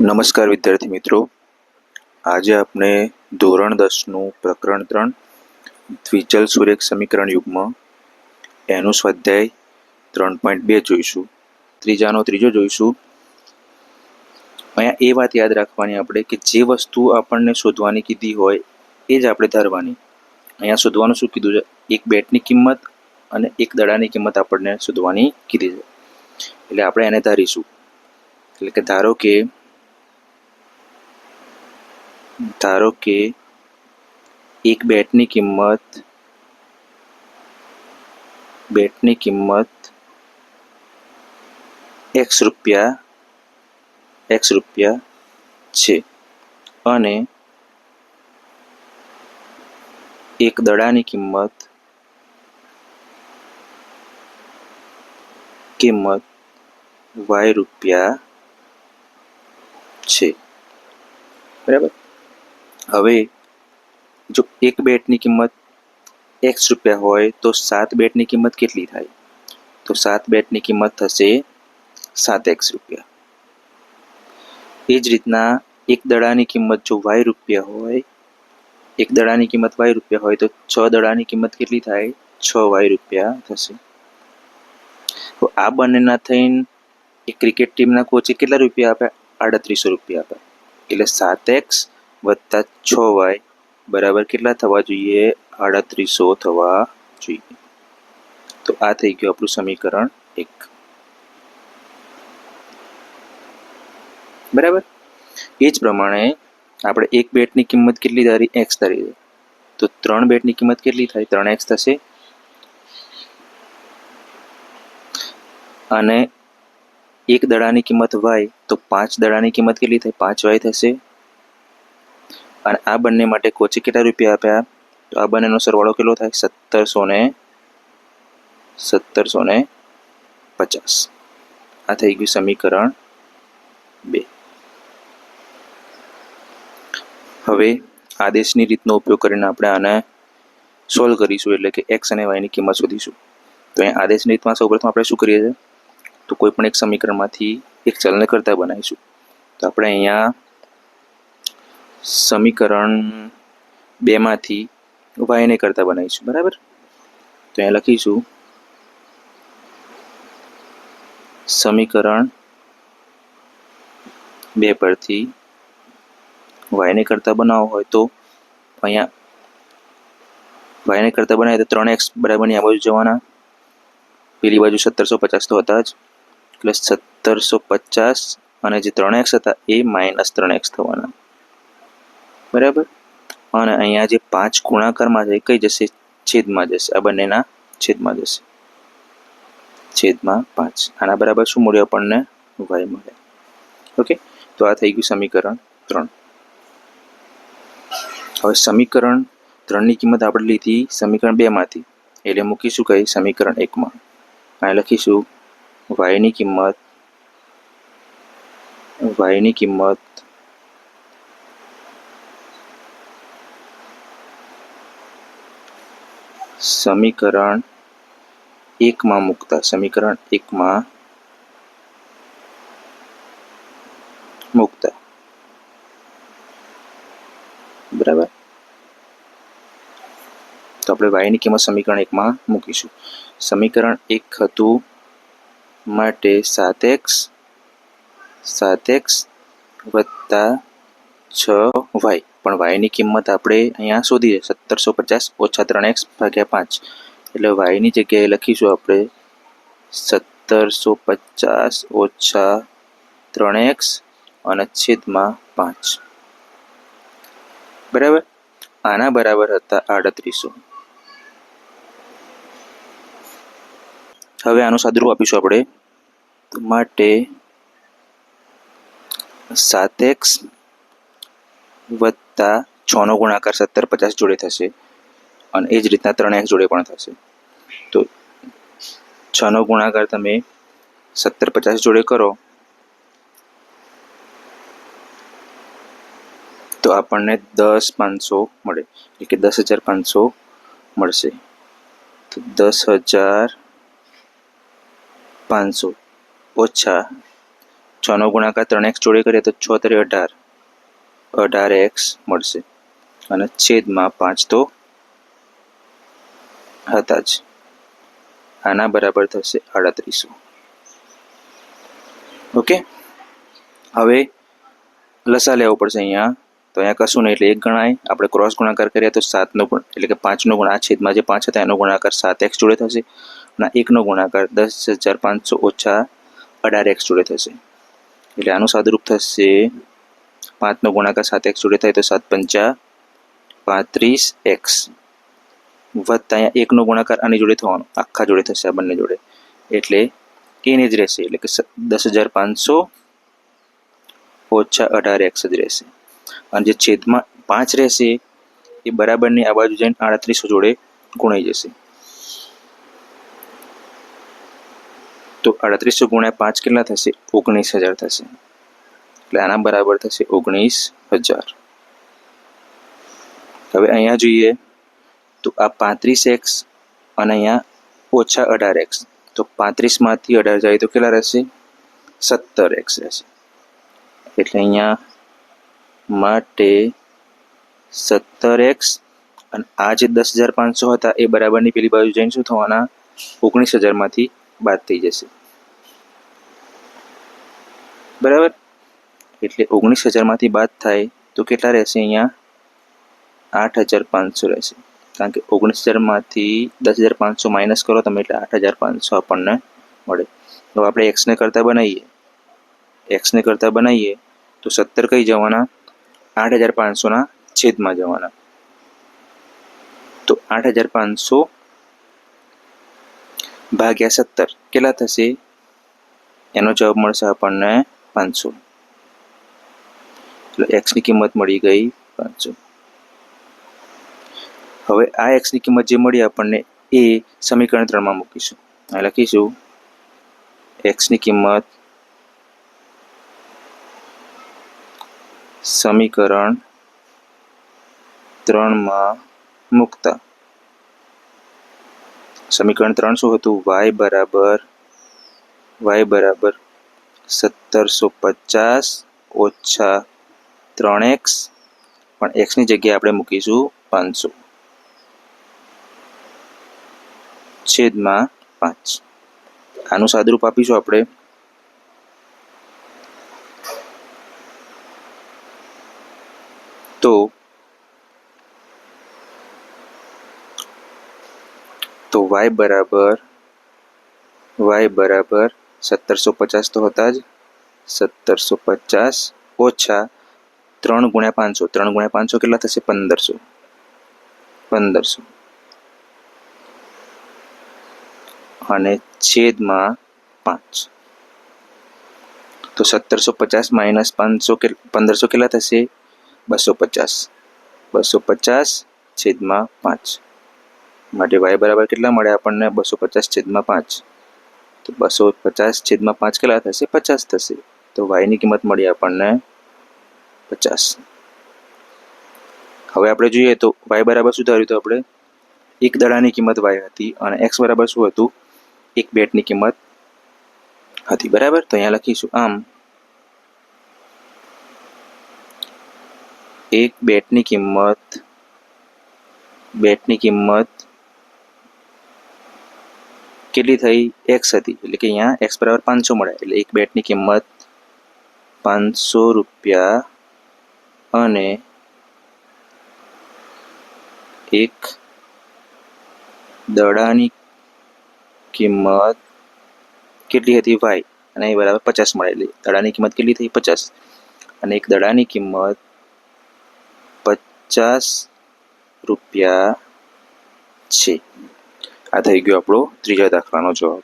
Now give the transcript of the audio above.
નમસ્કાર વિદ્યાર્થી મિત્રો. આજે આપણે ધોરણ દસનું પ્રકરણ ત્રણ, દ્વિચલ સુરેખ સમીકરણ યુગમાં. એનું સ્વાધ્યાય ત્રણ પોઈન્ટ બે જોઈશું. ત્રીજાનો ત્રીજો જોઈશું. અહીંયા એ વાત યાદ રાખવાની આપણે કે જે વસ્તુ આપણને શોધવાની કીધી હોય, એ જ આપણે ધારવાની. અહીંયા શોધવાનું શું કીધું છે? એક બેટની કિંમત અને એક દડાની કિંમત આપણને શોધવાની કીધી છે. એટલે આપણે એને ધારીશું. એટલે કે ધારો કે ધારો કે એક બેટની કિંમત બેટની કિંમત એક્સ રૂપિયા એક્સ રૂપિયા છે. અને એક દડાની કિંમત કિંમત વાય રૂપિયા છે. બરાબર? હવે જો એક બેટની કિંમત એક્સ રૂપિયા હોય, તો સાત બેટની કિંમત કેટલી થાય? તો સાત બેટની કિંમત થશે સાત એક્સ રૂપિયા. એ જ રીતના એક દડાની કિંમત જો વાય રૂપિયા હોય, એક દડાની કિંમત વાય રૂપિયા હોય, તો છ દડાની કિંમત કેટલી થાય? છ વાય રૂપિયા થશે. તો આ બંનેના થઈને એક ક્રિકેટ ટીમના કોચે કેટલા રૂપિયા આપ્યા? આડત્રીસો રૂપિયા આપ્યા. એટલે સાત એક્સ વત્તા છ વાય બરાબર કેટલા થવા જોઈએ? આડત્રીસો થવા જોઈએ. તો આ થઈ ગયું આપણું સમીકરણ એક. બરાબર? એ જ પ્રમાણે આપણે એક બેટની કિંમત કેટલી ધારી? એક્સ ધારી તો ત્રણ બેટની કિંમત કેટલી થાય? ત્રણ એક્સ થશે. અને એક દડાની કિંમત વાય, તો પાંચ દડાની કિંમત કેટલી થાય? પાંચ વાય થશે. અને આ બંને માટે કોચે કેટલા રૂપિયા આપ્યા? તો આ બંનેનો સરવાળો કેટલો થાય? સત્તરસો ને સત્તરસો ને પચાસ. આ થઈ ગયું સમીકરણ બે. હવે આદેશની રીતનો ઉપયોગ કરીને આપણે આને સોલ્વ કરીશું, એટલે કે એક્સ અને વાયની કિંમત શોધીશું. તો અહીંયા આદેશની રીતમાં સૌપ્રથમ આપણે શું કરીએ છીએ? તો કોઈ પણ એક સમીકરણમાંથી એક ચલને કરતા બનાવીશું. તો આપણે અહીંયા સમીકરણ બેમાંથી વાયને કરતા બનાવીશું, બરાબર? તો અહીંયા લખીશું. સમીકરણ બે પરથી વાયને કરતા બનાવવો હોય તો અહીંયા વાયને કરતા બનાવીએ તો ત્રણ એક્સ બરાબરની આ બાજુ જવાના. પેલી બાજુ સત્તરસો પચાસ તો હતા જ. એટલે સત્તરસો પચાસ અને જે ત્રણ એક્સ હતા એ માઇનસ ત્રણ એક્સ થવાના. બરાબર? અને અહીંયા જે પાંચ ગુણાકારમાં છે કઈ જશે? છેદમાં જશે. આ બંનેના છેદમાં જશે. છેદમાં પાંચ. આના બરાબર શું મળ્યું આપણને? વાય મળે ઓકે? તો આ થઈ ગયું સમીકરણ ત્રણ. હવે સમીકરણ ત્રણની કિંમત આપણે લીધી સમીકરણ બેમાંથી. એટલે મૂકીશું કઈ? સમીકરણ એકમાં. અહીંયા લખીશું, વાયની કિંમત વાયની કિંમત સમીકરણ એકમાં મૂકતા, સમીકરણ એકમાં મૂકતા. બરાબર? તો આપણે વાયની કિંમત સમીકરણ એકમાં મૂકીશું. સમીકરણ એક હતું માટે સાત એક્સ સાત એક્સ વત્તા છ વાય. પણ વાયની કિંમત આપણે અહીંયા શોધીએ, સત્તરસો પચાસ ઓછા ત્રણ એક્સ ભાગ્યા પાંચ. એટલે વાયની જગ્યાએ લખીશું આપણે સત્તરસો પચાસ ઓછા ત્રણ એક્સ અને છેદમાં પાંચ. બરાબર? આના બરાબર હતા આડત્રીસો. હવે આનું સાદુરૂપ આપીશું આપણે. માટે સાત એક્સ વત્તા છનો ગુણાકાર સત્તર પચાસ જોડે થશે. અને એ જ રીતના ત્રણ એક્સ જોડે પણ થશે. તો છનો ગુણાકાર તમે સત્તર પચાસ જોડે કરો. તો આપણને દસ પાંચસો મળે. એટલે કે દસ હજાર પાંચસો મળશે. તો દસ હજાર પાંચસો ઓછા છનો ગુણાકાર ત્રણ એક્સ જોડે કરીએ તો છોતેર અઢાર. અઢાર એક્સ મળશે. અને છેદમાં પાંચ તો હતા જ. આના બરાબર થશે આડત્રીસો. ઓકે? હવે લસા લેવો પડશે અહીંયા. તો અહીંયા કશું નહીં, એટલે એક ગણાય. આપણે ક્રોસ ગુણાકાર કરીએ તો સાતનો ગુણ, એટલે કે પાંચનો ગુણ. આ છેદમાં જે પાંચ હતા, એનો ગુણાકાર સાત એક્સ જોડે થશે. અને એકનો ગુણાકાર દસ હજાર પાંચસો ઓછા અઢાર એક્સ જોડે થશે. એટલે આનું સાદુરૂપ થશે પાંચનો ગુણાકાર સાત એક્સ જોડે થાય તો સાત પંચા પાંત્રીસ એક્સ વત્તા અહીંયા એકનો ગુણાકાર આની જોડે થવાનો આખા જોડે થશે આ બંને જોડે એટલે એને જ રહેશે એટલે કે સ- દસ હજાર પાંચસો ઓછા અઢાર એક્સ જ રહેશે અને જે છેદમાં પાંચ રહેશે એ બરાબરની આ બાજુ જઈને આડત્રીસો જોડે ગુણાઈ જશે તો આડત્રીસો ગુણ્યા પાંચ કેટલા થશે ઓગણીસ હજાર થશે એટલે આના બરાબર થશે ઓગણીસ હજાર. હવે અહીંયા જોઈએ તો આ પાંત્રીસ એક્સ અને અહીંયા ઓછા અઢાર એક્સ. તો પાંત્રીસમાંથી અઢાર જાય તો કેટલા રહેશે? સત્તર એક્સ રહેશે. એટલે અહીંયા માટે સત્તર એક્સ અને આ જે દસ હજાર પાંચસો હતા એ બરાબરની પેલી બાજુ જઈને શું થવાના? ઓગણીસ હજારમાંથી બાદ થઈ જશે. બરાબર? એટલે ઓગણીસ હજારમાંથી બાદ થાય તો કેટલા રહેશે અહીંયા? આઠ હજાર પાંચસો રહેશે. કારણ કે ઓગણીસ હજારમાંથી દસ હજાર પાંચસો માઇનસ કરો તમે એટલે આઠ હજાર પાંચસો આપણને મળે. તો આપણે એક્સને કરતાં બનાવીએ. એક્સને કરતાં બનાવીએ તો સત્તર કઈ જવાના? આઠ હજાર પાંચસોના છેદમાં જવાના. તો આઠ હજાર પાંચસો ભાગ્યા સત્તર કેટલા થશે? એનો જવાબ મળશે આપણને પાંચસો. એક્સની કિંમત મળી ગઈ પાંચસો. હવે આ એક્સની કિંમત જે મળી આપણને એ સમીકરણ ત્રણમાં મૂકીશું. અહીં લખીશું એક્સની કિંમત સમીકરણ ત્રણમાં મૂકતા. સમીકરણ ત્રણ શું હતું? વાય બરાબર વાય બરાબર સત્તરસો પચાસ ઓછા ત્રણ એક્સ, પણ એક્સની જગ્યાએ આપણે મૂકીશું પાંચસો. છેદમાં પાંચ. આનું સાદુરૂપ આપીશું આપણે. તો તો વાય બરાબર વાય બરાબર સત્તરસો પચાસ તો હતા જ. સત્તરસો પચાસ ઓછા ત્રણ ગુણ્યા પાંચસો. ત્રણ ગુણ્યા પાંચસો કેટલા થશે? પંદરસો. પંદરસો. અને છેદમાં પાંચ. તો સત્તરસો પચાસ માઇનસ પાંચસો કે, પંદરસો કેટલા થશે? બસો પચાસ. બસો પચાસ છેદમાં પાંચ. માટે વાય બરાબર કેટલા મળે આપણને? બસો પચાસ છેદમાં પાંચ. તો બસો પચાસ છેદમાં પાંચ કેટલા થશે? પચાસ થશે. તો વાયની કિંમત મળી આપણને પચાસ હવે આપણે જોઈએ તો વાય બરાબર શું ધાર્યું તો આપણે એક દડાની કિંમત વાય હતી અને એક્સ બરાબર શું હતું? એક બેટની કિંમત હતી. બરાબર? તો અહીંયા લખીશું. આમ એક બેટની કિંમત બેટની કિંમત કેટલી થઈ? એક્સ હતી. એટલે કે અહીંયા એક્સ બરાબર પાંચસો મળે. એટલે એક બેટની કિંમત પાંચસો રૂપિયા અને એક દડાની કિંમત કેટલી હતી ભાઈ? અને એ બરાબર પચાસ મળેલી. દડાની કિંમત કેટલી થઈ? પચાસ. અને એક દડાની કિંમત પચાસ રૂપિયા છે. આ થઈ ગયો આપણો ત્રીજા દાખલાનો જવાબ.